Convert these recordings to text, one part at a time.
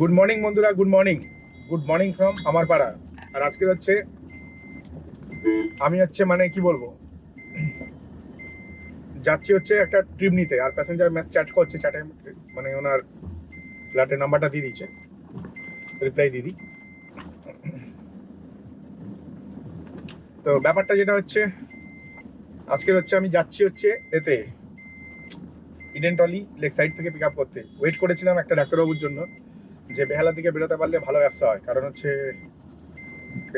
Good morning বন্ধুরা good morning good morning from আমার পাড়া। আর আজকে হচ্ছে, আমি হচ্ছে মানে কি বলব? যাচ্ছি হচ্ছে একটা ট্রিপ নিতে। আর প্যাসেঞ্জার ম্যাচ চ্যাট করছে চ্যাটে মানে ওনার ফ্ল্যাটের নাম্বারটা দিয়ে দিচ্ছে। রিপ্লাই দিয়ে দিই। তো ব্যাপারটা যেটা হচ্ছে, আজকের হচ্ছে আমি যাচ্ছি হচ্ছে এতে ইডেন টলি লেক সাইড থেকে পিক আপ করতে। ওয়েট করেছিলাম একটা ডাক্তারবাবুর জন্য। যে বেহালার দিকে বেরোতে পারলে ভালো ব্যবসা হয়। কারণ হচ্ছে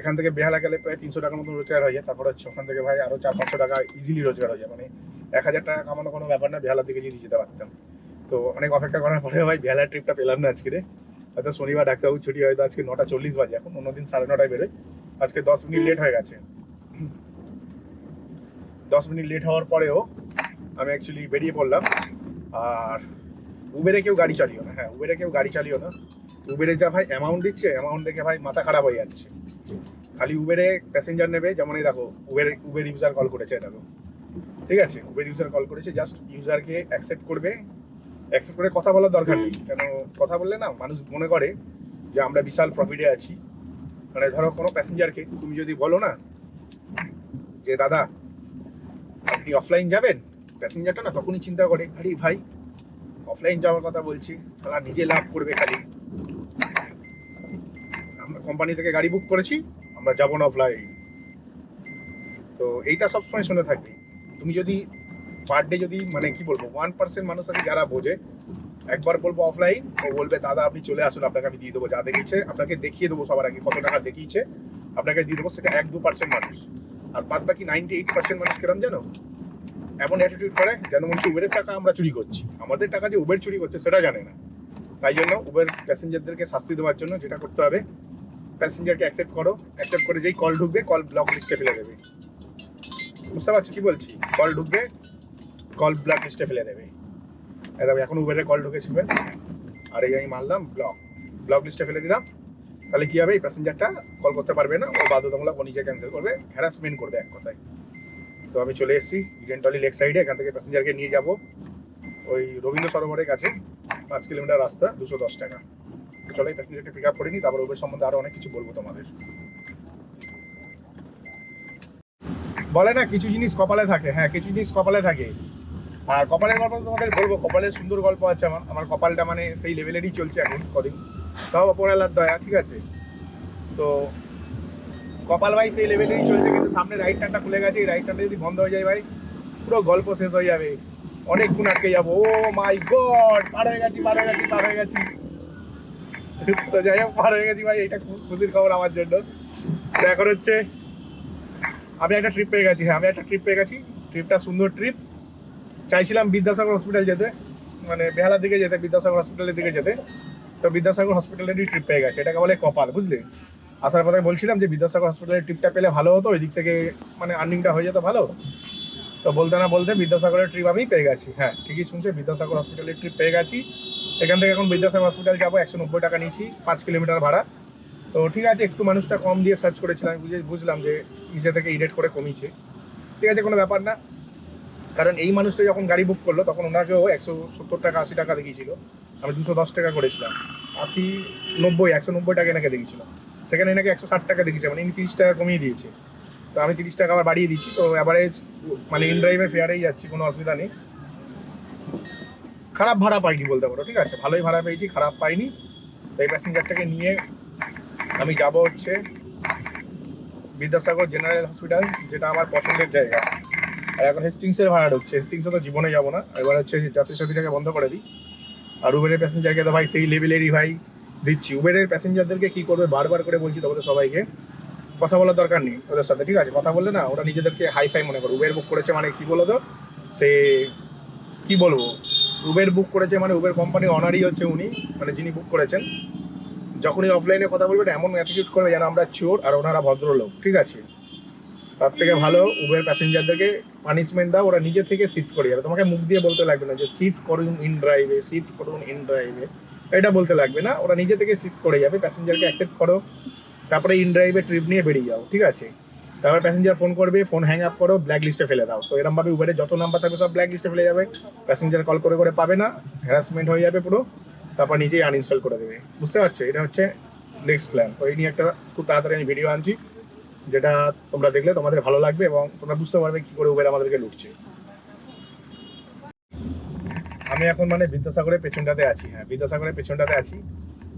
এখান থেকে বেহালা গেলে প্রায় তিনশো টাকার মতো রোজগার হয়ে যায়। তারপর হচ্ছে ওখান থেকে ভাই আরও চার পাঁচশো টাকা ইজিলি রোজগার হয়ে যায়। মানে এক হাজার টাকা কামানো কোনো ব্যাপার না, বেহালার দিকে যদি যেতে পারতাম। তো অনেক অপেক্ষা করার পরে ভাই বেহালার ট্রিপটা পেলাম না আজকে হয়তো শনিবার ডাক্তারবাবু ছুটি, হয়তো আজকে নটা চল্লিশ বাজে। এখন অন্যদিন সাড়ে নটায় বেরোয়। আজকে দশ মিনিট লেট হয়ে গেছে। দশ মিনিট লেট হওয়ার পরেও আমি অ্যাকচুয়ালি বেরিয়ে পড়লাম। আর উবেরে কেউ গাড়ি চালিও না। হ্যাঁ উবেরে কেউ গাড়ি চালিও না। উবেরে যা ভাই অ্যামাউন্ট দিচ্ছে অ্যামাউন্ট দেখে ভাই মাথা খারাপ হয়ে যাচ্ছে। খালি উবেরে প্যাসেঞ্জার নেবে, যেমন এই দেখো উবের উবের ইউজার কল করেছে দেখো। ঠিক আছে? উবের ইউজার কল করেছে জাস্ট ইউজারকে অ্যাকসেপ্ট করবে। অ্যাকসেপ্ট করে কথা বলার দরকার নেই। কেন? কথা বললে না, মানুষ মনে করে যে আমরা বিশাল প্রফিটে আছি। মানে ধরো কোনো প্যাসেঞ্জারকে তুমি যদি বলো না যে, দাদা, আপনি অফলাইন যাবেন? প্যাসেঞ্জারটা না তখনই চিন্তা করে, আরে ভাই অফলাইন যাওয়ার কথা বলছি, তারা নিজে লাভ করবে খালি। কোম্পানি থেকে গাড়ি বুক করেছি, আমরা যাব না অফলাইন তো এইটা সবসময় শুনে থাকবে তুমি যদি পার ডে যদি মানে কি বলব ওয়ান পার্সেন্ট মানুষ আছে যারা বোঝে, একবার বলব অফলাইন ও বলবে, দাদা, আপনি চলে আসুন, আপনাকে আমি দিয়ে দেবো যা দেখিয়েছে, আপনাকে দেখিয়ে দেবো সবার আগে কত টাকা দেখিয়েছে, আপনাকে দিয়ে দেবো সেটা এক দু পার্সেন্ট মানুষ। আর বাদ বাকি নাইনটি এইট পার্সেন্ট মানুষ কিরম জানো? এমন অ্যাটিটিউড করে যেন মনে হচ্ছে টাকা আমরা চুরি করছি। আমাদের টাকা যে উবের চুরি করছে সেটা জানে না। তাই জন্য উবের প্যাসেঞ্জারদেরকে শাস্তি দেওয়ার জন্য যেটা করতে হবে প্যাসেঞ্জারকে অ্যাকসেপ্ট করো অ্যাকসেপ্ট করে যেই কল ঢুকবে কল ব্লক লিস্টে ফেলে দেবে। বুঝতে পারছ কি বলছি? কল ঢুকবে কল ব্লক লিস্টে ফেলে দেবে। এই দেখো এখন উবেরে কল ঢুকেছিল। আর এই আমি মারলাম ব্লক ব্লক লিস্টে ফেলে দিলাম। তাহলে কি হবে? এই প্যাসেঞ্জারটা কল করতে পারবে না। ও বাধ্যতামূলক, ও নিজে ক্যান্সেল করবে হ্যারাসমেন্ট করবে এক কথায়। তো আমি চলে এসেছি ইডেনটলি লেক সাইডে এখান থেকে প্যাসেঞ্জারকে নিয়ে যাব। ওই রবীন্দ্র সরোবরের কাছে, পাঁচ কিলোমিটার রাস্তা, দুশো দশ টাকা। চলো এই প্যাসেঞ্জারকে পিক আপ করে নিই, তারপর ওদের সম্বন্ধে আরও অনেক কিছু বলব তোমাদের। বলে না, কিছু জিনিস কপালে থাকে। হ্যাঁ কিছু জিনিস কপালে থাকে। আর কপালের গল্প তোমাদের বলব, কপালের সুন্দর গল্প আছে আমার। আমার কপালটা মানে সেই লেভেলেরই চলছে এখন কদিন। সব অপরালার দয়া, ঠিক আছে? তো কপাল ভাই সেই লেভেলেরই চলছে, কিন্তু সামনে রাইট টানটা খুলে গেছে। এই রাইট টানটা যদি বন্ধ হয়ে যায় ভাই, পুরো গল্প শেষ হয়ে যাবে। অনেক গুণ আটকে যাব। ও মাই গড পার হয়ে গেছি, পার হয়ে গেছি, পার হয়ে গেছি। তো যাই হোক, পার হয়ে গেছি ভাই এটা খুশির খবর আমার জন্য। তো এখন হচ্ছে, আমি একটা ট্রিপ পেয়ে গেছি হ্যাঁ আমি একটা ট্রিপ পেয়ে গেছি। ট্রিপটা সুন্দর ট্রিপ চাইছিলাম বিদ্যাসাগর হসপিটাল যেতে মানে বেহালার দিকে যেতে, বিদ্যাসাগর হসপিটালের দিকে যেতে। তো বিদ্যাসাগর হসপিটালেরই ট্রিপ পেয়ে গেছে, এটাকে বলে কপাল, বুঝলি? আসার পথে বলছিলাম যে বিদ্যাসাগর হসপিটালের ট্রিপটা পেলে ভালো হতো ওই দিক থেকে মানে আর্নিংটা হয়ে যেত ভালো। তো বলতে না বলতে বিদ্যাসাগরের ট্রিপ আমি পেয়ে গেছি হ্যাঁ ঠিকই শুনছে, বিদ্যাসাগর হসপিটালের ট্রিপ পেয়ে গেছি। এখান থেকে এখন বিদ্যাসাগর হসপিটাল যাব, একশো নব্বই টাকা নিয়েছি পাঁচ কিলোমিটার ভাড়া। তো ঠিক আছে, একটু মানুষটা কম দিয়ে সার্চ করেছিলাম বুঝে বুঝলাম যে নিজে থেকে ইডেট করে কমিয়েছে। ঠিক আছে, কোনো ব্যাপার না। কারণ এই মানুষটা যখন গাড়ি বুক করল, তখন ওনাকেও একশো সত্তর টাকা, আশি টাকা দেখিয়েছিল। আমি দুশো দশ টাকা করেছিলাম। আশি নব্বই, একশো নব্বই টাকা এনাকে দেখিয়েছিল। সেখানে এনাকে একশো ষাট টাকা দেখিয়েছে মানে ইনি তিরিশ টাকা কমিয়ে দিয়েছে। তো আমি তিরিশ টাকা আবার বাড়িয়ে দিচ্ছি, তো অ্যাভারেজ মানে ইন ড্রাইভে ফেয়ারেই যাচ্ছি, কোনো অসুবিধা নেই। খারাপ ভাড়া পাইনি বলতে পারো, ঠিক আছে? ভালোই ভাড়া পেয়েছি, খারাপ পাইনি। এই প্যাসেঞ্জারটাকে নিয়ে আমি যাব হচ্ছে বিদ্যাসাগর জেনারেল হসপিটাল, যেটা আমার পছন্দের জায়গা। আর এখন হেস্টিংসের ভাড়া ঢুকছে। হেস্টিংসে তো জীবনে যাব না। এবার হচ্ছে যাত্রী সাথীটাকে বন্ধ করে দিই। আর উবেরের প্যাসেঞ্জারকে তো ভাই সেই লেভেলেরই ভাই দিচ্ছি। উবেরের প্যাসেঞ্জারদেরকে কী করবে? বারবার করে বলছি তোমাদের সবাইকে। কথা বলার দরকার নেই ওদের সাথে, ঠিক আছে? কথা বললে না, ওরা নিজেদেরকে হাই ফাই মনে করে। উবের বুক করেছে মানে কি বলো তো? সে কি বলব? উবের বুক করেছে মানে উবের কোম্পানি অনারই হচ্ছে উনি মানে যিনি বুক করেছেন। যখনই অফলাইনে কথা বলবেন এমন অ্যাটিটিউড করবে যেন আমরা চোর আর ওনারা ভদ্রলোক, ঠিক আছে? তার থেকে ভালো উবের প্যাসেঞ্জারদেরকে পানিশমেন্ট দাও, ওরা নিজে থেকে সিট করে যাবে। তোমাকে মুখ দিয়ে বলতে লাগবে না যে সিট করুন ইন ড্রাইভে সিট করুন ইন ড্রাইভে এটা বলতে লাগবে না, ওরা নিজে থেকে সিট করে যাবে প্যাসেঞ্জারকে অ্যাকসেপ্ট করো। তারপরে ইন ড্রাইভে ট্রিপ নিয়ে বেরিয়ে যাও, ঠিক আছে? তারপর প্যাসেঞ্জার ফোন করবে ফোন হ্যাং আপ করো ব্ল্যাক লিস্টে ফেলে দাও। তো এরমভাবে উবেরে যত নাম্বার থাকবে, সব ব্ল্যাক লিস্টে ফেলে যাবে। প্যাসেঞ্জার কল করে করে পাবে না হ্যারাসমেন্ট হয়ে যাবে পুরো, তারপর নিজেই আনইনস্টল করে দেবে। বুঝতে পারছ? এটা হচ্ছে নেক্সট প্ল্যান তো এই নিয়ে একটা খুব তাড়াতাড়ি আমি ভিডিও আনছি, যেটা তোমরা দেখলে তোমাদের ভালো লাগবে এবং তোমরা বুঝতে পারবে কি করে উবের আমাদেরকে লুটছে। আমি এখন মানে বিদ্যাসাগরের পেছনটাতে আছি হ্যাঁ বিদ্যাসাগরের পেছনটাতে আছি।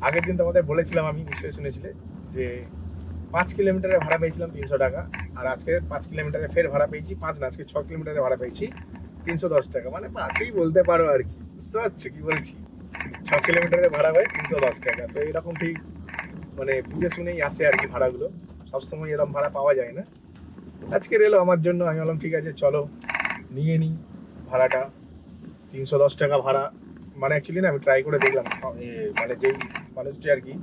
আগের দিন তোমাদের বলেছিলাম আমি, নিশ্চয়ই শুনেছিলে, যে পাঁচ কিলোমিটারের ভাড়া পেয়েছিলাম তিনশো টাকা, আর আজকে পাঁচ কিলোমিটারে ফের ভাড়া পেয়েছি, পাঁচ না, আজকে ছ কিলোমিটারের ভাড়া পেয়েছি তিনশো দশ টাকা। মানে পাঁচই বলতে পারো আর কি, বুঝতে পারছ কি বলছি? ছ কিলোমিটারের ভাড়া হয় তিনশো দশ টাকা। তো এরকম ঠিক মানে বুঝে শুনেই আসে আর কি ভাড়াগুলো। সবসময় এরকম ভাড়া পাওয়া যায় না। আজকে এলো আমার জন্য, আমি বললাম, ঠিক আছে, চলো, নিয়ে নিই ভাড়াটা। তিনশো দশ টাকা ভাড়া। মানে অ্যাকচুয়ালি না, আমি ট্রাই করে দেখলাম মানে যেই মানুষটি আর কি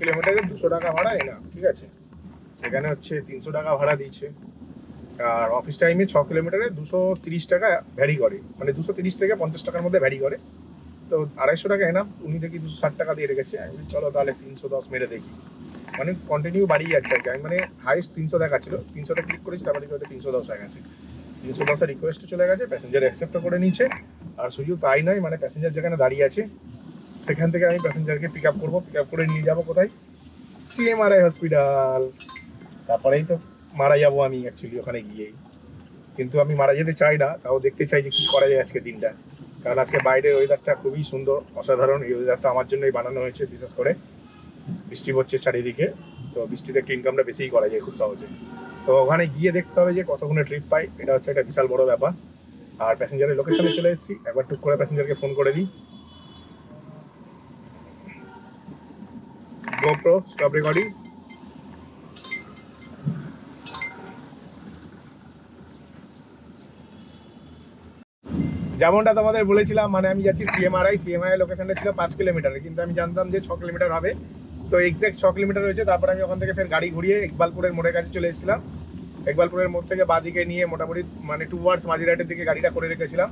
কিলোমিটারে দুশো টাকা ভাড়া এনা ঠিক আছে? সেখানে হচ্ছে তিনশো টাকা ভাড়া দিচ্ছে আর অফিস টাইমে ছ কিলোমিটারে দুশো তিরিশ টাকা ভ্যারি করে। মানে দুশো তিরিশ থেকে পঞ্চাশ টাকার মধ্যে ভ্যারি করে। তো আড়াইশো টাকা এনাম, উনি দেখি দুশো ষাট টাকা দিয়ে রেখেছে। আমি চলো তাহলে তিনশো দশ মেরে দেখি। মানে কন্টিনিউ বাড়িয়ে যাচ্ছে আর কি। আমি মানে হাইস্ট তিনশো দেখাচ্ছিল। তিনশোতে ক্লিক করেছি, তারপরে দেখি হয়তো তিনশো দশ হয়ে গেছে। তিনশো দশের রিকোয়েস্ট চলে গেছে প্যাসেঞ্জার অ্যাকসেপ্টও করে নিচ্ছে আর শুধু তাই নয় মানে প্যাসেঞ্জার যেখানে দাঁড়িয়ে আছে সেখান থেকে আমি প্যাসেঞ্জারকে পিক আপ করব পিক আপ করে নিয়ে যাব কোথায়? সিএমআরআই হসপিটাল তারপরেই তো মারা যাব আমি অ্যাকচুয়ালি ওখানে গিয়েই। কিন্তু আমি মারা যেতে চাই না, তাও দেখতে চাই যে কী করা যায় আজকে দিনটা। কারণ আজকে বাইরের ওয়েদারটা খুবই সুন্দর, অসাধারণ। এই ওয়েদারটা আমার জন্যই বানানো হয়েছে, বিশেষ করে বৃষ্টি পড়ছে চারিদিকে। তো বৃষ্টিতে একটু ইনকামটা বেশিই করা যায় খুব সহজে। তো ওখানে গিয়ে দেখতে হবে যে কতক্ষণে ট্রিপ পাই, এটা হচ্ছে একটা বিশাল বড় ব্যাপার। আর প্যাসেঞ্জারের লোকেশনে চলে এসেছি। একবার টুক করে প্যাসেঞ্জারকে ফোন করে দিই। গোপ্রো স্টপ রেকর্ডিং যেমনটা তোমাদের বলেছিলাম মানে আমি যাচ্ছি সিএমআরআই সিএমআই লোকেশনটা ছিল পাঁচ কিলোমিটার কিন্তু আমি জানতাম যে ছ কিলোমিটার হবে। তো এক্স্যাক্ট ছ কিলোমিটার হয়েছে, তারপর আমি ওখান থেকে ফের গাড়ি ঘুরিয়ে ইকবালপুরের মোড়ের কাছে চলে এসেছিলাম। ইকবালপুরের মোড় থেকে বাদিকে নিয়ে মোটামুটি মানে টু ওয়ার্ডস মাঝিরাটের দিকে গাড়িটা করে রেখেছিলাম।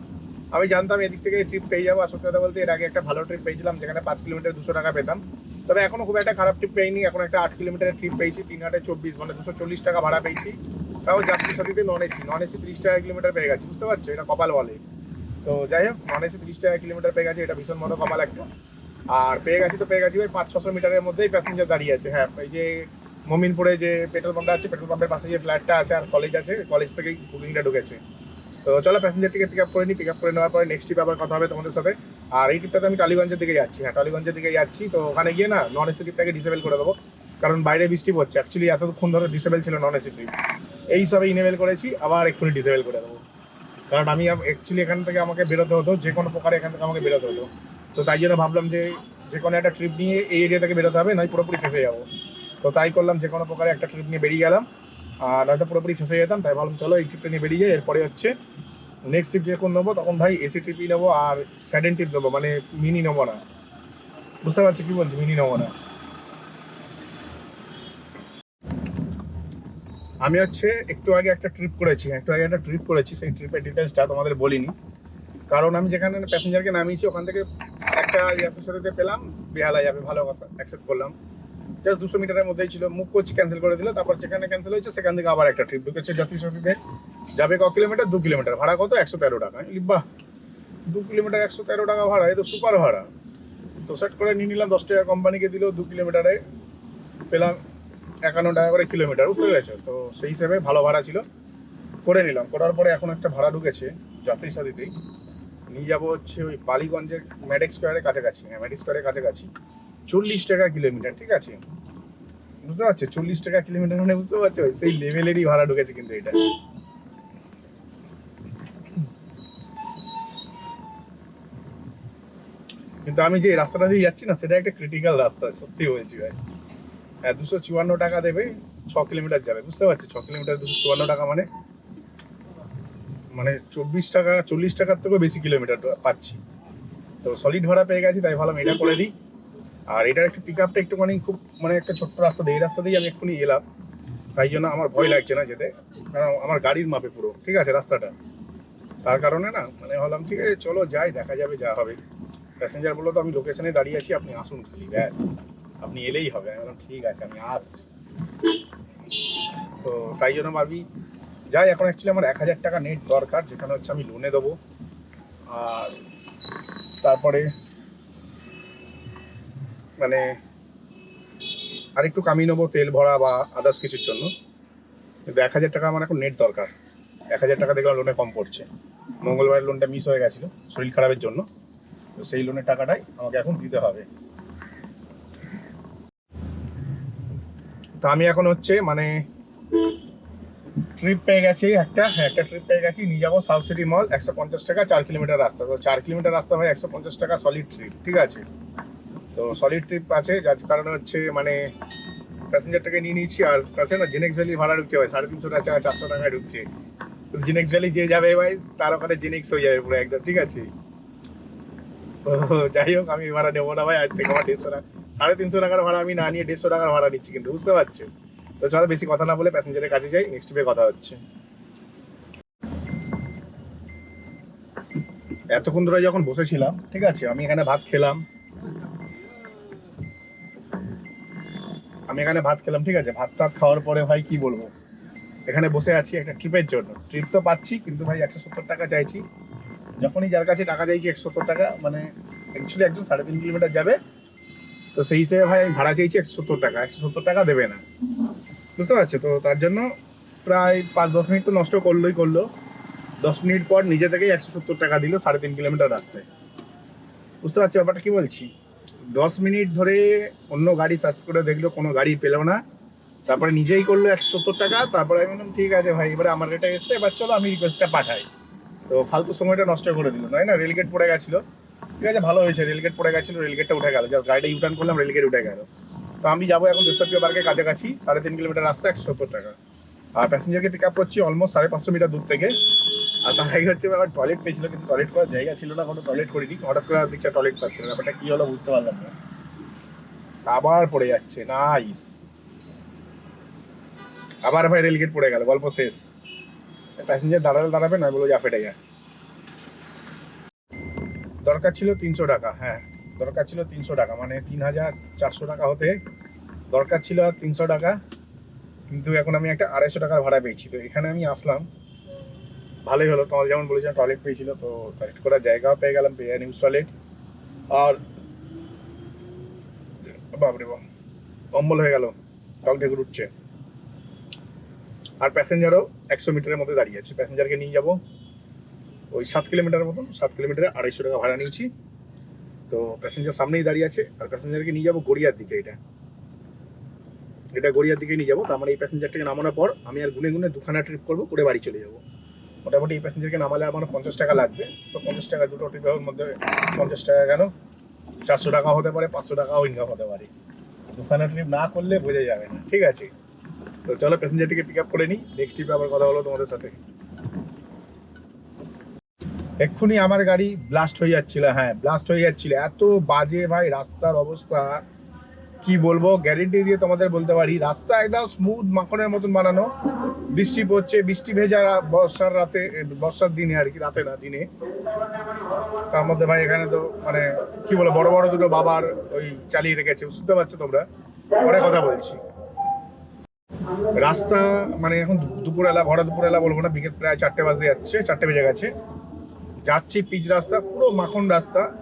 আমি জানতাম এদিক থেকে ট্রিপ পেয়ে যাব, আর কথা বলতে এর আগে একটা ভালো ট্রিপ পেয়েছিলাম, যেখানে পাঁচ কিলোমিটার দুশো টাকা পেতাম। তবে এখনও খুব একটা খারাপ ট্রিপ পেইনি, এখন একটা আট কিলোমিটারের ট্রিপ পেয়েছি, তিন আটে চব্বিশ মানে দুশো চল্লিশ টাকা ভাড়া পেয়েছি। তাও যাত্রী সাথীতে নন এসি নন এসি তিরিশ টাকা কিলোমিটার পেয়ে গেছি, বুঝতে পারছ? এটা কপাল বলে। তো যাই হোক নন এসি তিরিশ টাকা কিলোমিটার পেয়ে গেছে, এটা ভীষণ বড় কপাল একটা। আর পেয়ে গেছি তো পেয়ে গেছি ওই পাঁচ ছশো মিটারের মধ্যেই প্যাসেঞ্জার দাঁড়িয়ে আছে। হ্যাঁ এই যে মমিনপুরে যে পেট্রোল পাম্পটা আছে পেট্রোল পাম্পের পাশে যে ফ্ল্যাটটা আছে, আর কলেজ আছে কলেজ থেকেই বুকিংটা ঢুকেছে। তো চলো প্যাসেঞ্জারটিকে পিক আপ করে নিই পিক আপ করে নেওয়ার পরে নেক্সট ট্রিপ আবার কথা হবে তোমাদের সাথে। আর এই ট্রিপটাতে আমি টালিগঞ্জের দিকে যাচ্ছি হ্যাঁ টালিগঞ্জের দিকে যাচ্ছি। তো ওখানে গিয়ে না নন এসি ট্রিপটাকে ডিসেবল করে দেবো। কারণ বাইরে বৃষ্টি পড়ছে। অ্যাকচুয়ালি এতক্ষণ ধরে ডিসেবল ছিল নন এসি ট্রিপ এই সবে ইনেবল করেছি, আবার এক্ষুনি ডিসেবল করে দেবো। কারণ আমি অ্যাকচুয়ালি এখান থেকে আমাকে বেরোতে হতো, যে কোনো প্রকারে এখান থেকে আমাকে বেরোতে হতো। তো তাই জন্য ভাবলাম যে যে কোনো একটা ট্রিপ নিয়ে এই এরিয়া থেকে বেরোতে হবে, নয় পুরোপুরি ফেসে যাব। তো তাই করলাম, যে কোনো প্রকারে একটা ট্রিপ নিয়ে বেরিয়ে গেলাম। আর নয়তো পুরোপুরি ফেসে যেতাম, তাই ভাবলাম চলো এই ট্রিপটা নিয়ে বেরিয়ে যাই। এরপরে হচ্ছে নেক্সট ট্রিপ যখন নেব, তখন ভাই এসি ট্রিপই নেব আর স্যাডেন ট্রিপ নেব মানে মিনি নেব না। বুঝতে পারছি কি বলছি? মিনি নেব না। আমি হচ্ছে একটু আগে একটা ট্রিপ করেছি, একটু আগে একটা ট্রিপ করেছি, সেই ট্রিপের ডিটেলসটা তোমাদের বলিনি। কারণ আমি যেখানে প্যাসেঞ্জারকে নামিয়েছি, ওখান থেকে একটা সাথে পেলাম, বেহালা যাবে ভালো কথা অ্যাকসেপ্ট করলাম। জাস্ট দুশো মিটারের মধ্যেই ছিল। মুখ কোচ ক্যান্সেল করে দিল তারপর যেখানে ক্যান্সেল হয়েছে, সেখান থেকে আবার একটা ট্রিপ ঢুকেছে যাত্রী সাথীতে যাবে ক কিলোমিটার দু কিলোমিটার ভাড়া কত? একশো তেরো টাকা। বাহ! দু কিলোমিটার একশো তেরো টাকা ভাড়া, এ তো সুপার ভাড়া। তো সেট করে নিয়ে নিলাম, দশ টাকা কোম্পানিকে দিল, দু কিলোমিটারে পেলাম একান্ন টাকা করে কিলোমিটার বুঝতে পেরেছ? তো সেই হিসেবে ভালো ভাড়া ছিল। করে নিলাম। করার পরে এখন একটা ভাড়া ঢুকেছে যাত্রী সাথীতেই। নিয়ে যাব হচ্ছে ওই বালিগঞ্জের ম্যাডিক স্কোয়ারের কাছাকাছি। হ্যাঁ ম্যাডিক স্কোয়ারের কাছাকাছি। চল্লিশ টাকা কিলোমিটার, ঠিক আছে? বুঝতে পারছ? চল্লিশ টাকা কিলোমিটার মানে বুঝতে পারছ? সেই লেভেলেরই ভাড়া ঢুকেছে কিন্তু এটা। কিন্তু আমি যে রাস্তাটা দিয়ে যাচ্ছি না, সেটা একটা ক্রিটিক্যাল রাস্তা, সত্যি বলছি ভাই। হ্যাঁ দুশো চুয়ান্ন টাকা দেবে, ছ কিলোমিটার যাবে, বুঝতে পারছি? ছ কিলোমিটার, দুশো চুয়ান্ন টাকা মানে? মানে চব্বিশ টাকা, চল্লিশ টাকার থেকেও বেশি কিলোমিটার পাচ্ছি। তো সলিড ভাড়া পেয়ে গেছি, তাই ভাবলাম এটা করে দিই। আর এটার একটু পিক আপটা একটুখানি খুব মানে একটা ছোট্ট রাস্তা দিয়ে, এই রাস্তা দিয়ে আমি এক্ষুনি এলাম। তাই জন্য আমার ভয় লাগছে না যেতে। কারণ আমার গাড়ির মাপে পুরো, ঠিক আছে, রাস্তাটা। তার কারণে না মানে ভাবলাম, ঠিক আছে, চলো যাই, দেখা যাবে, যা হবে। প্যাসেঞ্জার বলল, তো আমি লোকেশনে দাঁড়িয়ে আছি, আপনি আসুন খালি, ব্যাস। আপনি এলেই হবে। আমি বললাম, ঠিক আছে, আমি আসছি। তো তাই জন্য ভাবি, যাই, এখন অ্যাকচুয়ালি আমার এক হাজার টাকা নেট দরকার, যেখানে হচ্ছে আমি লোনে দেবো। আর তারপরে মানে আর একটু কামিয়ে নেব তেল ভরা বা আদার্স কিছুর জন্য। কিন্তু এক হাজার টাকা আমার এখন নেট দরকার। এক হাজার টাকা দেখলাম লোনে কম পড়ছে। মঙ্গলবারের লোনটা মিস হয়ে গেছিল, শরীর খারাপের জন্য। তো সেই লোনের টাকাটাই আমাকে এখন দিতে হবে। তা আমি এখন হচ্ছে মানে ট্রিপ পেয়ে গেছি একটা হ্যাঁ একটা ট্রিপ পেয়ে গেছি। নিয়ে যাব সাউথ সিটি মল একশো পঞ্চাশ টাকা, চার কিলোমিটার রাস্তা। তো চার কিলোমিটার রাস্তা হয় একশো পঞ্চাশ টাকা সলিড ট্রিপ ঠিক আছে? তো সলিড ট্রিপ আছে, যার কারণে হচ্ছে মানে প্যাসেঞ্জারটাকে নিয়ে নিয়েছি, আর কাছে না জেনেক্স ভ্যালি ভাড়া ঢুকছে ভাই, সাড়ে তিনশো টাকা, চারশো টাকায় ঢুকছে। তো জেনেক্স ভ্যালি যে যাবে ভাই, তার ওখানে জেনেক্স হয়ে যাবে পুরো একদম, ঠিক আছে? যাই হোক, আমি ভাড়া নেব না ভাই, আজ থেকে আমার দেড়শো টাকা, সাড়ে তিনশো টাকার ভাড়া আমি না নিয়ে দেড়শো টাকার ভাড়া নিচ্ছি কিন্তু, বুঝতে পারছ তো চলো বেশি কথা না বলে প্যাসেঞ্জারের কাছে যাই নেক্সট ট্রিপে কথা হচ্ছে। এতক্ষণ ধরে যখন বসেছিলাম, ঠিক আছে, আমি এখানে ভাত খেলাম আমি এখানে ভাত খেলাম, ঠিক আছে? ভাত টাত খাওয়ার পরে ভাই কি বলব? এখানে বসে আছি একটা ট্রিপের জন্য। ট্রিপ তো পাচ্ছি, কিন্তু ভাই একশো সত্তর টাকা চাইছি। যখনই যার কাছে টাকা চাইছি, একশো সত্তর টাকা মানে অ্যাকচুয়ালি একজন সাড়ে তিন কিলোমিটার যাবে। তো সেই হিসেবে ভাই ভাড়া চাইছি একশো সত্তর টাকা। একশো সত্তর টাকা দেবে না। বুঝতে পারছ? তো তার জন্য প্রায় পাঁচ, দশ মিনিট তো নষ্ট করলোই করল। দশ মিনিট পর নিজে থেকেই একশো সত্তর টাকা দিল সাড়ে তিন কিলোমিটার রাস্তায়। বুঝতে পারছ ব্যাপারটা কি বলছি? দশ মিনিট ধরে অন্য গাড়ি সার্চ করে দেখল, কোনো গাড়ি পেল না। তারপরে নিজেই করল একশো সত্তর টাকা। তারপরে আমি বললাম, ঠিক আছে ভাই, এবারে আমার এটা এসছে, এবার চলো আমি রিকোয়েস্টটা পাঠাই। তো ফালতু সময়টা নষ্ট করে দিল নয় না? রেলগেট পড়ে গেছিল। ঠিক আছে, ভালো হয়েছে রেলগেট পড়ে গেছিল রেলগেটটা উঠে গেল। জাস্ট গাড়িটা ইউটার্ন করলাম রেলগেট উঠে গেল। তো আমি যাব এখন দেশপ্রিয় পার্কের কাছাকাছি, সাড়ে তিন কিলোমিটার রাস্তা, একশো সত্তর টাকা। আর প্যাসেঞ্জারকে পিক আপ করছি অলমোস্ট সাড়ে পাঁচশো মিটার দূর থেকে। আর তার হচ্ছে আমার টয়লেট পেয়েছিল, কিন্তু টয়লেট করার জায়গা ছিল না, কোনো টয়লেট করিনি। হঠাৎ করে দেখছি টয়লেট পাচ্ছি না, ব্যাপারটা কি হলো বুঝতে পারলাম না। আবার পড়ে যাচ্ছে নাইস আবার ভাই রেলগেট পড়ে গেল, গল্প শেষ। প্যাসেঞ্জার দাঁড়ালে দাঁড়াবে না বলো যা ফেটে যায়। দরকার ছিল তিনশো টাকা হ্যাঁ দরকার ছিল তিনশো টাকা মানে তিন হাজার চারশো টাকা হতে দরকার ছিল তিনশো টাকা, কিন্তু এখন আমি একটা আড়াইশো টাকার ভাড়া পেয়েছি। তো এখানে আমি আসলাম ভালোই হলো। তোমার যেমন বলেছিলাম টয়লেট পেয়েছিল তো টয়লেট করার জায়গাও পেয়ে গেলাম, পেয়ে নিউজ টয়লেট আর বাপরে বাপ, অম্বল হয়ে গেল, টক ঢেকুর উঠছে। আর প্যাসেঞ্জারও একশো মিটারের মধ্যে দাঁড়িয়ে আছে। প্যাসেঞ্জারকে নিয়ে যাব, ওই সাত কিলোমিটার মতন, সাত কিলোমিটারে আড়াইশো টাকা ভাড়া নিয়েছি। তো প্যাসেঞ্জার সামনেই দাঁড়িয়ে আছে, আর প্যাসেঞ্জারকে নিয়ে যাব গড়িয়ার দিকে এটা। এটা গড়িয়ার দিকে নিয়ে যাব, তার মানে এই প্যাসেঞ্জারটাকে নামানোর পর আমি আর গুনে গুনে দুখানা ট্রিপ করব, করে বাড়ি চলে যাব। মোটামুটি এই প্যাসেঞ্জারকে নামালে আমার পঞ্চাশ টাকা লাগবে। তো পঞ্চাশ টাকা দুটো ট্রিপের মধ্যে পঞ্চাশ টাকা কেন? চারশো টাকা হতে পারে, পাঁচশো টাকাও ইনকাম হতে পারে। দুখানা ট্রিপ না করলে বোঝা যাবে না, ঠিক আছে? তো চলো প্যাসেঞ্জারটিকে পিক আপ করে নিই নেক্সট ট্রিপে আবার কথা হলো তোমাদের সাথে। এক্ষুনি আমার গাড়ি ব্লাস্ট হয়ে যাচ্ছিল হ্যাঁ ব্লাস্ট হয়ে যাচ্ছিল। এত বাজে ভাই রাস্তার অবস্থা। কি বলব গ্যারেন্টি দিয়ে তোমাদের বলতে পারি, রাস্তা একদম স্মুথ মাখনের মতন বানানো। বৃষ্টি পড়ছে, বৃষ্টি ভেজা বর্ষার রাতে বর্ষার দিনে আর কি, রাতে না, দিনে। তার মধ্যে ভাই এখানে তো মানে কি বলো বড় বড় দুটো বাবার ওই চালিয়ে রেখেছে, বুঝতে পারছ তোমরা? পরে কথা বলছি। রাস্তা মানে এখন দু- দুপুরবেলা ভরা দুপুরবেলা বলব না, বিকেল প্রায় চারটে বাজতে যাচ্ছে, চারটে বেজে গেছে। যাচ্ছি পিচ রাস্তা, পুরো মাখন রাস্তা।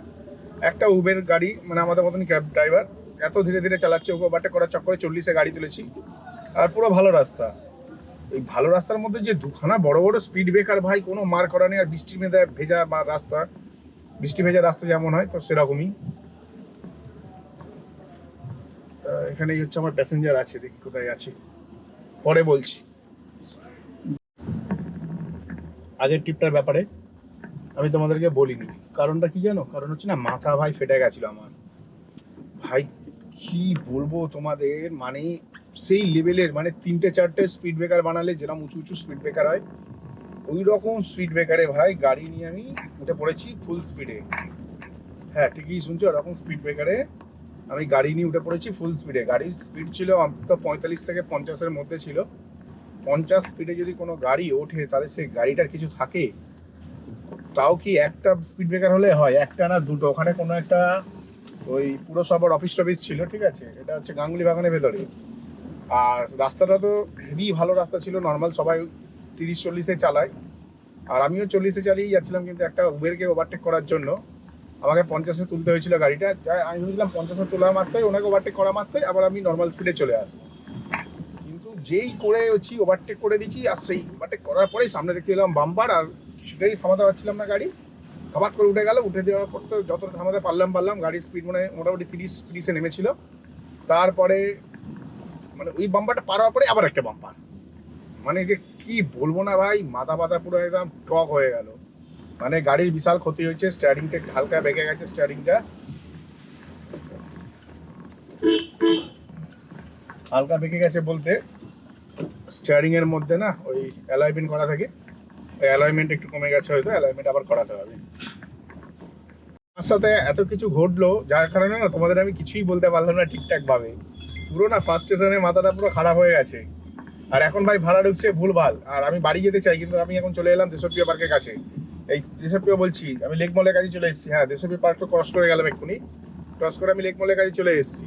একটা উবের গাড়ি মানে আমাদের মতন ক্যাব ড্রাইভার এত ধীরে ধীরে চালাচ্ছে ওকে ওভারটেক করার চক্করে চল্লিশে গাড়ি তুলেছি। আর পুরো ভালো রাস্তা। এই ভালো রাস্তার মধ্যে যে দুখানা বড় বড় স্পিড ব্রেকার ভাই, কোনো মার করা নেই, আর বৃষ্টি মেধা ভেজা বা রাস্তা। বৃষ্টি ভেজা রাস্তা যেমন হয়, তো সেরকমই। এখানেই হচ্ছে আমার প্যাসেঞ্জার আছে, দেখি কোথায় আছে। পরে বলছি। আগের ট্রিপটার ব্যাপারে আমি তোমাদেরকে বলিনি। কারণটা কি জানো? কারণ হচ্ছে না, মাথা ভাই ফেটে গেছিল আমার। ভাই কি বলব তোমাদের? মানে সেই লেভেলের মানে তিনটে, চারটে স্পিড ব্রেকার বানালে যেরকম উঁচু উঁচু স্পিড ব্রেকার হয় ওই রকম স্পিড ব্রেকারে ভাই গাড়ি নিয়ে আমি উঠে পড়েছি ফুল স্পিডে হ্যাঁ ঠিকই শুনছো, ওরকম স্পিড ব্রেকারে আমি গাড়ি নিয়ে উঠে পড়েছি ফুল স্পিডে গাড়ির স্পিড ছিল অন্তত পঁয়তাল্লিশ থেকে পঞ্চাশের মধ্যে ছিল। পঞ্চাশ স্পিডে যদি কোনো গাড়ি ওঠে, তাহলে সেই গাড়িটার কিছু থাকে। তাও কি একটা স্পিড ব্রেকার হলে হয়? একটা না দুটো? ওখানে কোনো একটা ওই পুরসভার অফিস টফিস ছিল, ঠিক আছে? এটা হচ্ছে গাঙ্গুলি বাগানের ভেতরে। আর রাস্তাটা তো হেভি ভালো রাস্তা ছিল নর্মাল সবাই তিরিশ চল্লিশে চালায়। আর আমিও চল্লিশে চালিয়ে যাচ্ছিলাম, কিন্তু একটা উবেরকে ওভারটেক করার জন্য। আমাকে পঞ্চাশে তুলতে হয়েছিল গাড়িটা। আমি ভেবেছিলাম পঞ্চাশে তোলা মাত্রই, ওনাকে ওভারটেক করা মাত্রই, আবার আমি নর্মাল স্পিডে চলে আসব। কিন্তু যেই করে হচ্ছি ওভারটেক করে দিচ্ছি, আর সেই ওভারটেক করার পরেই সামনে দেখতে এলাম বাম্পার, আর সেটাই থামাতে পারছিলাম না গাড়ি। হঠাৎ করে উঠে গেল, উঠে দেওয়ার পর তো যত থামাতে পারলাম পারলাম। গাড়ির স্পিড মানে মোটামুটি তিরিশ, তিরিশে নেমেছিল। তারপরে মানে ওই বাম্পারটা পার হওয়ার পরে আবার একটা বাম্পার মানে যে কি বলব না ভাই, মাথা পাতা পুরো একদম টক হয়ে গেল। মানে গাড়ির বিশাল ক্ষতি হয়েছে স্টারিংটা হালকা বেঁকে গেছে স্টারিংটা হালকা বেঁকে গেছে বলতে স্টিয়ারিং এর মধ্যে না, ওই অ্যালাইনমেন্ট করা থাকে। অ্যালাইনমেন্ট একটু কমে গেছে হয়তো অ্যালাইনমেন্ট আবার করাতে হবে। আমার সাথে এত কিছু ঘটলো, যার কারণে না তোমাদের আমি কিছুই বলতে পারলাম না ঠিকঠাক ভাবে পুরো না ফার্স্ট স্টেশনে মাথাটা পুরো খারাপ হয়ে গেছে। আর এখন ভাই ভাড়া ঢুকছে ভুলভাল। আর আমি বাড়ি যেতে চাই, কিন্তু আমি এখন চলে এলাম দেশপ্রিয় পার্কের কাছে। এই দেশপ্রিয় বলছি, আমি লেক মলের কাছে চলে এসেছি। হ্যাঁ দেশপ্রিয় পার্ক তো ক্রস করে গেলাম এক্ষুনি। ক্রস করে আমি লেক মলের কাছে চলে এসেছি।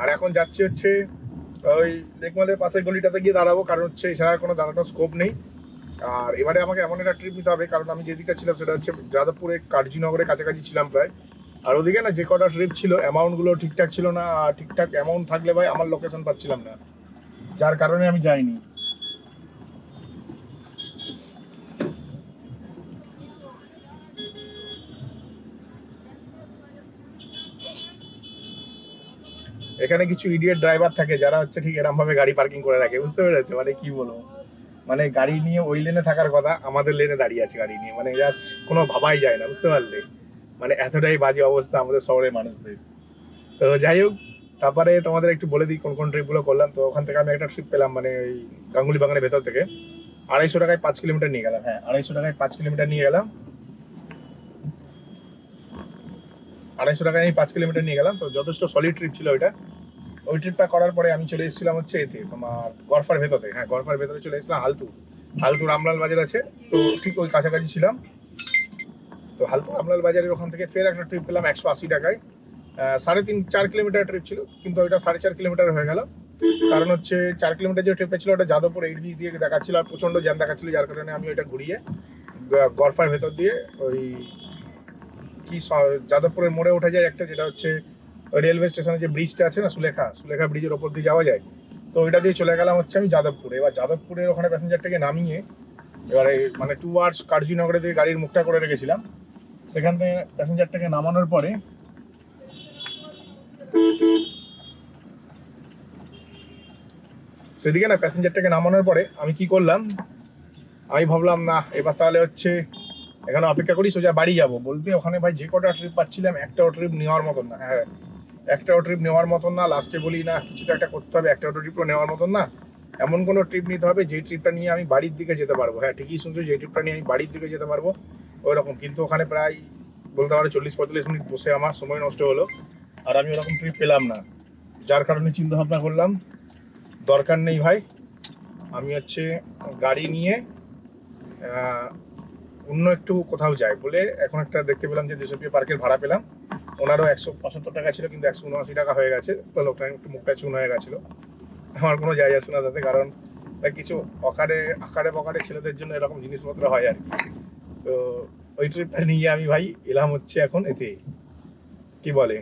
আর এখন যাচ্ছি হচ্ছে ওই লেক মলের পাশের গলিটাতে গিয়ে দাঁড়াবো, কারণ হচ্ছে এছাড়া কোনো দাঁড়ানোর স্কোপ নেই। আর এবারে আমাকে এমন একটা ট্রিপ নিতে হবে, কারণ আমি যেদিকে ছিলাম সেটা হচ্ছে যাদবপুরে কার্জিনগরের কাছাকাছি ছিলাম প্রায়। আর ওদিকে না যে কটা ট্রিপ ছিল অ্যামাউন্টগুলো ঠিকঠাক ছিল না, আর ঠিকঠাক অ্যামাউন্ট থাকলে ভাই আমার লোকেশন পাচ্ছিলাম না। যার কারণে আমি যাইনি। এখানে কিছু ইডিয়েট ড্রাইভার থাকে, যারা হচ্ছে ঠিক এরকম ভাবে গাড়ি পার্কিং করে রাখে, বুঝতে পেরেছ? মানে কি বলব? মানে গাড়ি নিয়ে ওই লেনে থাকার কথা, আমাদের লেনে দাঁড়িয়ে আছে গাড়ি নিয়ে। মানে জাস্ট কোনো ভাবাই যায় না, বুঝতে পারলে? মানে এতটাই বাজে অবস্থা আমাদের শহরের মানুষদের। তো যাই হোক, তারপরে তোমাদের একটু বলে দিই কোন কোন ট্রিপগুলো করলাম। তো ওখান থেকে আমি একটা ট্রিপ পেলাম মানে ওই গাঙ্গুলি বাগানের ভেতর থেকে। আড়াইশো টাকায় পাঁচ কিলোমিটার নিয়ে গেলাম হ্যাঁ আড়াইশো টাকায় পাঁচ কিলোমিটার নিয়ে গেলাম। আড়াইশো টাকায় আমি পাঁচ কিলোমিটার নিয়ে গেলাম। তো যথেষ্ট সলিড ট্রিপ ছিল ওইটা। ওই ট্রিপটা করার পরে আমি চলে এসেছিলাম হচ্ছে এতে তোমার গরফার ভেতরে। হ্যাঁ গরফার ভেতরে চলে এসেছিলাম হালতু। হালতু রামলাল বাজার আছে। তো ঠিক ওই কাছাকাছি ছিলাম। তো হালতু রামলাল বাজারের ওখান থেকে ফের একটা ট্রিপ পেলাম একশো আশি টাকায়। সাড়ে তিন, চার কিলোমিটার ট্রিপ ছিল, কিন্তু ওইটা সাড়ে চার কিলোমিটার হয়ে গেল। কারণ হচ্ছে চার কিলোমিটার যে ট্রিপটা ছিল, ওটা যাদবপুর এইট বিচ দিয়ে দেখাচ্ছিল আর প্রচণ্ড জ্যাম দেখাচ্ছিল, যার কারণে আমি ওইটা ঘুরিয়ে গরফার ভেতর দিয়ে ওই কি যাদবপুরের মোড়ে ওঠা যায় একটা, যেটা হচ্ছে রেলওয়ে স্টেশনে যে ব্রিজটা আছে না, সুলেখা সুলেখা ব্রিজের ওপর দিয়ে যাওয়া যায়, তো ওইটা দিয়ে চলে গেলাম হচ্ছে আমি যাদবপুরে। এবার যাদবপুরের ওখানে প্যাসেঞ্জারটাকে নামিয়ে এবারে মানে টু আওয়ার্স কার্জিনগরে দিয়ে গাড়ির মুখটা করে রেখেছিলাম। সেখান থেকে প্যাসেঞ্জারটাকে নামানোর পরে সেদিকে না প্যাসেঞ্জারটাকে নামানোর পরে আমি কি করলাম, আমি ভাবলাম, না, এবার তাহলে হচ্ছে এখানে অপেক্ষা করি, সোজা বাড়ি যাব। বলতে ওখানে ভাই যে কটা ট্রিপ পাচ্ছিলাম একটাও ট্রিপ নেওয়ার মতন না। হ্যাঁ একটাও ট্রিপ নেওয়ার মতন না লাস্টে বলি না, কিছু তো একটা করতে হবে, একটাও ট্রিপও নেওয়ার মতন না। এমন কোনো ট্রিপ নিতে হবে যে ট্রিপটা নিয়ে আমি বাড়ির দিকে যেতে পারব। হ্যাঁ ঠিকই শুনছো যে ট্রিপটা নিয়ে আমি বাড়ির দিকে যেতে পারব ওই রকম কিন্তু ওখানে প্রায় বলতে পারো চল্লিশ পঁয়তাল্লিশ মিনিট বসে আমার সময় নষ্ট হলো। আর আমি ওরকম ট্রিপ পেলাম না। যার কারণে চিন্তা ভাবনা করলাম, দরকার নেই ভাই। আমি হচ্ছে গাড়ি নিয়ে অন্য একটু কোথাও যাই বলে এখন একটা দেখতে পেলাম যে দেশপ্রিয় পার্কের ভাড়া পেলাম। ওনারও একশো পঁচাত্তর টাকা ছিল, কিন্তু একশো উনআশি টাকা হয়ে গেছে। তো লোকটা একটু মুখটা চুন হয়ে গেছিল। আমার কোনো যায় আসে না তাতে, কারণ কিছু অকারে, আকারে বকারে ছেলেদের জন্য এরকম জিনিসপত্র হয় আর কি। তো ওই ট্রিপটা নিয়ে আমি ভাই এলাম হচ্ছে এখন এতে। কি বলে?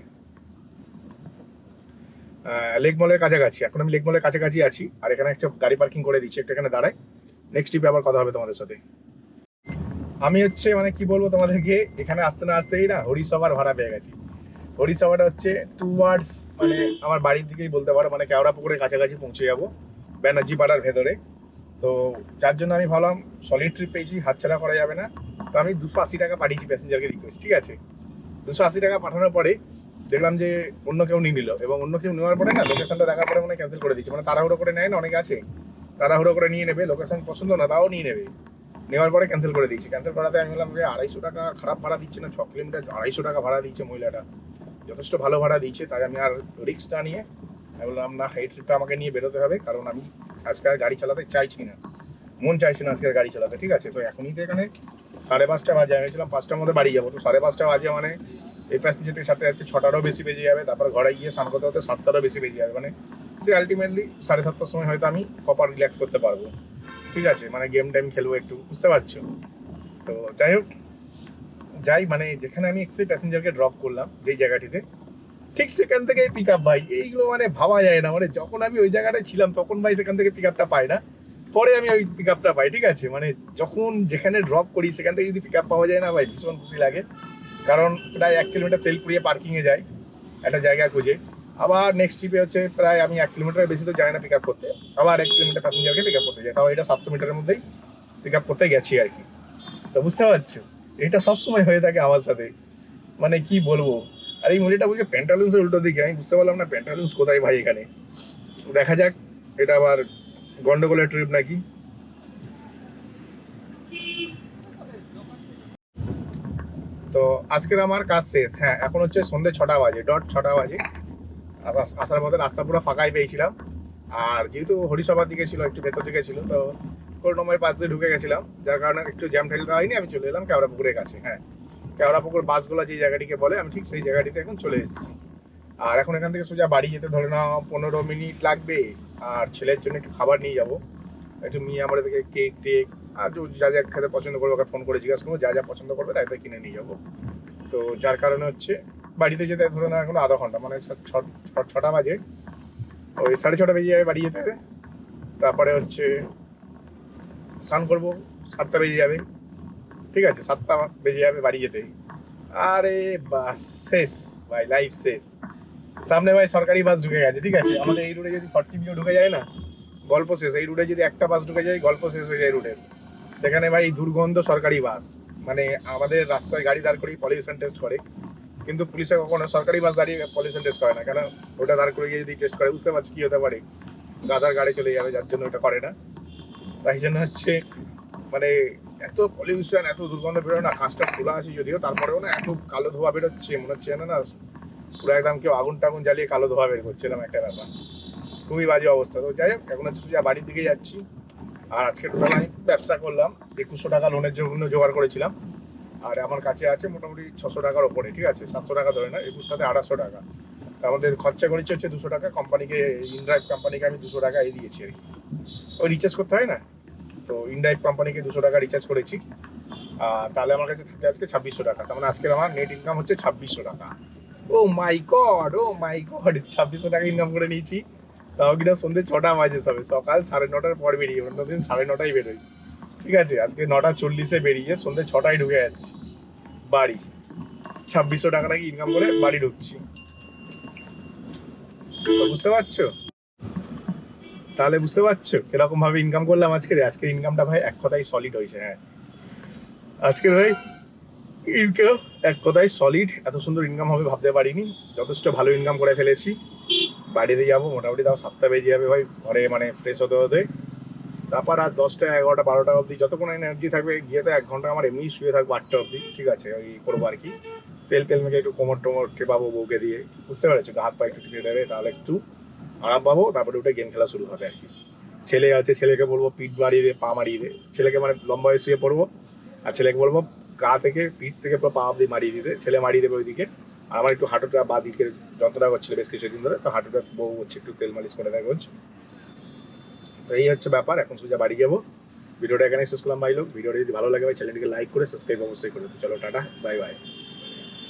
লেক মলের কাছাকাছি। এখন আমি লেক মলের কাছাকাছি আছি, আর এখানে একটা গাড়ি পার্কিং করে দিচ্ছি, একটা এখানে দাঁড়ায়। নেক্সট ট্রিপে আবার কথা হবে তোমাদের সাথে। আমি হচ্ছে মানে কি বলব তোমাদেরকে, এখানে আসতে না আসতেই না হরিসভার ভাড়া পেয়ে গেছি। হরিসভাটা হচ্ছে টু ওয়ার্ডস মানে আমার বাড়ির দিকেই বলতে পারো মানে কেওড়া পুকুরের কাছাকাছি পৌঁছে যাব ব্যানার্জি পাড়ার ভেতরে। তো যার জন্য আমি ভাবলাম সলিড ট্রিপ পেয়েছি, হাতছাড়া করা যাবে না। তো আমি দুশো আশি টাকা পাঠিয়েছি প্যাসেঞ্জারকে রিকোয়েস্ট ঠিক আছে? দুশো আশি টাকা পাঠানোর পরে দেখলাম যে অন্য কেউ নিয়ে নিল এবং অন্য কেউ নেওয়ার পরে না লোকেশনটা দেখার পরে মানে ক্যান্সেল করে দিচ্ছে মানে তাড়াহুড়ো করে নেয় না, অনেকে আছে। তাড়াহুড়ো করে নিয়ে নেবে লোকেশন পছন্দ না, তাও নিয়ে নেবে। নেওয়ার পরে ক্যান্সেল করে দিয়েছি। ক্যান্সেল করাতে আমি বললাম যে আড়াইশো টাকা খারাপ ভাড়া দিচ্ছে না, ছ কিলোমিটার আড়াইশো টাকা ভাড়া দিচ্ছে মহিলাটা। যথেষ্ট ভালো ভাড়া দিচ্ছে তাই আমি আর রিক্সটা নিয়ে আমি বললাম, না, এই ট্রিপটা আমাকে নিয়ে বেরোতে হবে, কারণ আমি আজকে আর গাড়ি চালাতে চাইছি না। মন চাইছে না আজকে গাড়ি চালাতে, ঠিক আছে? তো এখনই তো এখানে সাড়ে পাঁচটা বাজে, আমি ভেবেছিলাম পাঁচটার মধ্যে বাড়ি যাব। তো সাড়ে পাঁচটা বাজে মানে এই প্যাসেঞ্জারটির সাথে যাচ্ছে ছটারও বেশি বেজে যাবে, তারপর ঘরে গিয়ে স্নান করতে হতে সাতটারও বেশি বেজে যাবে। মানে সে আলটিমেটলি সাড়ে সাতটার সময় হয়তো আমি প্রপার রিল্যাক্স করতে পারব। ঠিক আছে? মানে গেম টাইম খেলব একটু, বুঝতে পারছ? তো যাই হোক। যাই মানে যেখানে আমি একটু প্যাসেঞ্জারকে ড্রপ করলাম, যেই জায়গাটিতে, ঠিক সেখান থেকে পিক আপ ভাই। এইগুলো মানে ভাবা যায় না। মানে যখন আমি ওই জায়গাটায় ছিলাম, তখন ভাই সেখান থেকে পিক আপটা পাই না। পরে আমি ওই পিক আপটা পাই, ঠিক আছে? মানে যখন যেখানে ড্রপ করি, সেখান থেকে যদি পিক আপ পাওয়া যায় না ভাই, ভীষণ খুশি লাগে। কারণ প্রায় এক কিলোমিটার তেল পুড়িয়ে পার্কিংয়ে যাই, একটা জায়গা খুঁজে। আবার নেক্সট ট্রিপে হচ্ছে প্রায় আমি এক কিলোমিটার বেশি তো যাই না পিক আপ করতে। আবার এক কিলোমিটার প্যাসেঞ্জারকে পিক আপ করতে যাই। তাও এটা সাতশো মিটারের মধ্যেই পিক আপ করতে গেছি আর কি। তো বুঝতে পারছ? এটা সবসময় হয়ে থাকে আমার সাথে। মানে কি বলব? আর এই মুভিটা বলছে প্যান্টালুন্সের উল্টো দিকে, আমি বুঝতে পারলাম না প্যান্টালুন্স কোথায় ভাই এখানে। দেখা যাক, এটা আবার গন্ডগোলের ট্রিপ নাকি? তো আজকের আমার কাজ শেষ। হ্যাঁ এখন হচ্ছে সন্ধ্যে ছটা বাজে ডট ছটা বাজে। আস- আসার মধ্যে রাস্তা পুরো ফাঁকাই পেয়েছিলাম। আর যেহেতু হরিসভার দিকে ছিল, একটু ভেতর দিকে ছিল, তো করুণময়ের পাশ দিয়ে ঢুকে গেছিলাম। যার কারণে একটু জ্যাম ঠেলতে হয়নি, আমি চলে এলাম কেওড়া পুকুরের কাছে। হ্যাঁ কেওড়া পুকুর বাসগুলো যে জায়গাটিকে বলে, আমি ঠিক সেই জায়গাটিতে এখন চলে এসেছি। আর এখন এখান থেকে সোজা বাড়ি যেতে ধরে নাও, পনেরো মিনিট লাগবে। আর ছেলের জন্য একটু খাবার নিয়ে যাব। একটু নিয়ে আমার থেকে কেক টেক, আর যে যা খেতে পছন্দ করবে, ওকে ফোন করে জিজ্ঞাসা করব, যা যা পছন্দ করবে তাই তাই কিনে নিয়ে যাব। তো যার কারণে হচ্ছে, বাড়িতে যেতে ধরে নাও এখন আধা ঘণ্টা মানে ছটা বাজে। ওই সাড়ে ছটা বেজে যাবে বাড়ি যেতে। তারপরে হচ্ছে স্নান করব, সাতটা বেজে যাবে। ঠিক আছে, সাতটা বেজে যাবে বাড়ি যেতে। আরে বাস শেষ ভাই লাইফ শেষ। সামনে ভাই সরকারি বাস ঢুকে গেছে, ঠিক আছে? আমাদের এই রুটে যদি ফর্টি বিও ঢুকে যায় না, গল্প শেষ। এই রুটে যদি একটা বাস ঢুকে যায়, গল্প শেষ হয়ে যায় রুটের সেখানে ভাই দুর্গন্ধ সরকারি বাস মানে আমাদের রাস্তায় গাড়ি দাঁড় করেই পলিউশন টেস্ট করে। কিন্তু পুলিশে কখনো সরকারি বাস দাঁড়িয়ে পলিউশন টেস্ট করে না। কেন? ওটা দাঁড় করে গিয়ে যদি টেস্ট করে, বুঝতে পারছি কি হতে পারে? গাদার গাড়ি চলে যাবে, যার জন্য ওটা করে না। তাই জন্য হচ্ছে মানে এত পলিউশন এত দুর্গন্ধ বেরোয় না, কাঁচটা খোলা আছে যদিও, তারপরেও না এত কালো ধোয়া বেরোচ্ছে, মনে হচ্ছে না না পুরো একদম কেউ আগুন টাগুন জ্বালিয়ে কালো ধোয়া বের করছে, এরকম একটা ব্যাপার। খুবই বাজে অবস্থা। তো যাই হোক, এখন হচ্ছে সোজা বাড়ির দিকে যাচ্ছি, আর আজকে টোটাল আমি ব্যবসা করলাম, একুশশো টাকা লোনের জন্য জোগাড় করেছিলাম, আর আমার কাছে আছে মোটামুটি ছশো টাকার ওপরে, ঠিক আছে? সাতশো টাকা ধরে না, একুশ সাথে আড়াইশো টাকা। আমাদের খরচা করেছে হচ্ছে দুশো টাকা কোম্পানিকে ইনড্রাইভ কোম্পানিকে আমি দুশো টাকা এই দিয়েছি আর কি। ওই রিচার্জ করতে হয় না? তো ইনড্রাইভ কোম্পানিকে দুশো টাকা রিচার্জ করেছি। তাহলে আমার কাছে থাকে আজকে ছাব্বিশশো টাকা। তার মানে আজকের আমার নেট ইনকাম হচ্ছে ছাব্বিশশো টাকা। ও মাই গড ও মাই গড ছাব্বিশশো টাকা ইনকাম করে নিয়েছি। তাও কিনা সন্ধ্যে ছটা বাজে সবে। সকাল সাড়ে নটার পর বেরিয়ে, অন্যদিন সাড়ে নটায় বেরোই। ঠিক আছে, আজকে নটা চল্লিশে বেরিয়ে সন্ধ্যে ছটায় ঢুকে যাচ্ছি। বাড়ি। ছাব্বিশশো টাকা নাকি ইনকাম করে বাড়ি ঢুকছি। বুঝতে পারছ? তাহলে বুঝতে পারছ? কীরকম ভাবে ইনকাম করলাম আজকে? আজকে ইনকামটা ভাই এক কথাই সলিড হয়েছে হ্যাঁ। আজকে ভাই ইনকাম এক কথায় সলিড এত সুন্দর ইনকাম হবে ভাবতে পারিনি। যথেষ্ট ভালো ইনকাম করে ফেলেছি। বাড়িতে যাব, মোটামুটি তাও সাতটা বেজে যাবে ভাই, ঘরে মানে ফ্রেশ হতে হতে। তারপর আর দশটা, এগারোটা, বারোটা অবধি যতক্ষণ এনার্জি থাকবে, গিয়ে তো এক ঘণ্টা আমার এমনি শুয়ে থাকব আটটা অবধি, ঠিক আছে, ওই করব আর কি। তেল তেল মেখে একটু কোমর টোমর টেপাবো বউকে দিয়ে, বুঝতে পেরেছ? হাত পা একটু টিপে দেবে, তাহলে একটু আরাম পাবো, তারপরে উঠে গেম খেলা শুরু হবে আর কি। ছেলে আছে, ছেলেকে বলব পিঠ বাড়িয়ে দে, পা মারিয়ে দে। ছেলেকে মানে লম্বা হয়ে শুয়ে পড়ব, আর ছেলেকে বলব গা থেকে, পিঠ থেকে পুরো পা অব্দি মারিয়ে দিতে ছেলে মারিয়ে দেবে ওইদিকে। আর আমার একটু হাঁটুটা বা দিকে যন্ত্রণা করছিল বেশ কিছুদিন ধরে, তো হাঁটুটা বউ হচ্ছে, একটু তেল মালিশ করে দেয় রোজ তো এই হচ্ছে ব্যাপার, এখন সোজা বাড়ি যাব। ভিডিওটা এখানে শেষ করলাম, ভাই লোক। ভিডিওটা যদি ভালো লাগে ভাই চ্যানেলটিকে লাইক করে সাবস্ক্রাইব অবশ্যই করে চলো, টাটা বাই বাই